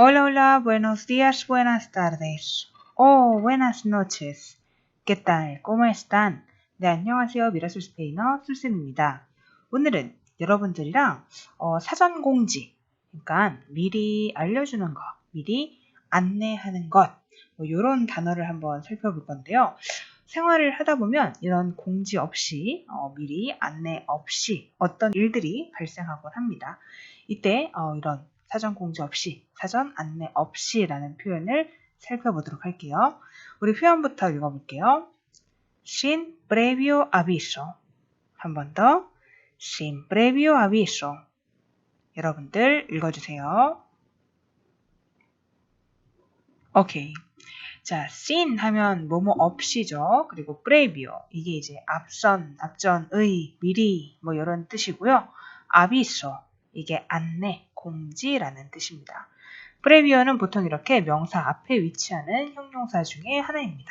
Hola, hola, buenos días, buenas tardes. Oh, buenas noches. ¿Qué tal? ¿Cómo están? 네, 안녕하세요. 미라솔 스페인어 술쌤입니다. 오늘은 여러분들이랑 어, 사전 공지, 그러니까 미리 알려주는 것, 미리 안내하는 것, 뭐 이런 단어를 한번 살펴볼 건데요. 생활을 하다 보면 이런 공지 없이 어, 미리 안내 없이 어떤 일들이 발생하곤 합니다. 이때 어, 이런 사전 공지 없이 사전 안내 없이라는 표현을 살펴보도록 할게요. 우리 표현부터 읽어볼게요. sin previo aviso 한 번 더 sin previo aviso 여러분들 읽어주세요. 오케이. 자, sin 하면 뭐뭐 없이죠. 그리고 previo 이게 이제 앞선, 앞전의, 미리 뭐 이런 뜻이고요. aviso 이게 안내, 공지라는 뜻입니다. previo는 보통 이렇게 명사 앞에 위치하는 형용사 중에 하나입니다.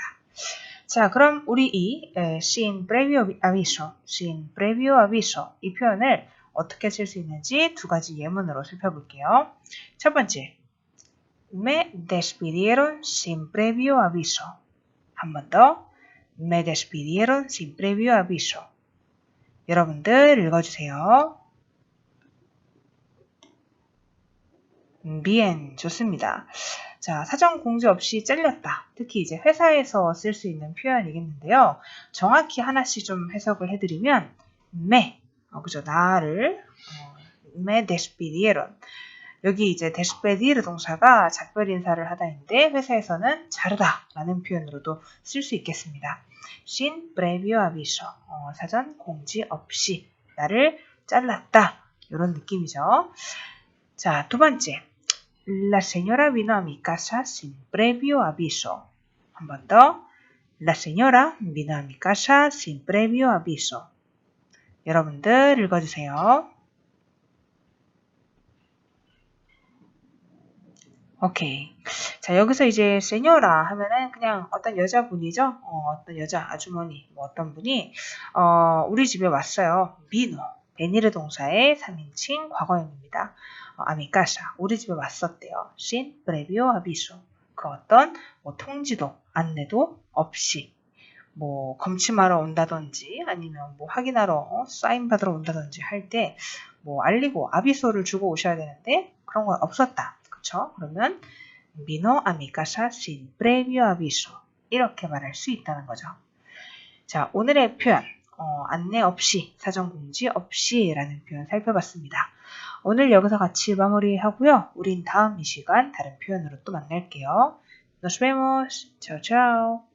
자, 그럼 우리 이 에, sin previo aviso, sin previo aviso 이 표현을 어떻게 쓸 수 있는지 두 가지 예문으로 살펴볼게요. 첫 번째, Me despidieron sin previo aviso. 한 번 더. Me despidieron sin previo aviso. 여러분들 읽어주세요. Bien, 좋습니다. 자, 사전 공지 없이 잘렸다. 특히 이제 회사에서 쓸 수 있는 표현이겠는데요. 정확히 하나씩 좀 해석을 해드리면, me, 어, 그죠, 나를, 어, me despidieron. 여기 이제 despedir 동사가 작별 인사를 하다인데 회사에서는 자르다 라는 표현으로도 쓸 수 있겠습니다. sin previo aviso 어, 사전 공지 없이 나를 잘랐다 이런 느낌이죠. 자, 두 번째 La señora vino a mi casa sin previo aviso 한 번 더 La señora vino a mi casa sin previo aviso 여러분들 읽어주세요. 오케이. 자, 여기서 이제 세녀라 하면은 그냥 어떤 여자분이죠. 어, 떤 여자 아주머니, 뭐 어떤 분이 어, 우리 집에 왔어요. 비노, 베니르 동사의 3인칭 과거형입니다. 어, 아미카샤, 우리 집에 왔었대요. 신 브레비오 아비소. 그 어떤 뭐 통지도, 안내도 없이 뭐 검침하러 온다든지 아니면 뭐 확인하러 사인 받으러 온다든지 할 때 뭐 알리고 아비소를 주고 오셔야 되는데 그런 건 없었다. 그쵸? 그러면 mi casa sin previo aviso 이렇게 말할 수 있다는 거죠. 자, 오늘의 표현 어, 안내 없이, 사전 공지 없이 라는 표현 살펴봤습니다. 오늘 여기서 같이 마무리하고요. 우린 다음 이 시간 다른 표현으로 또 만날게요. Nos vemos. Chao, chao.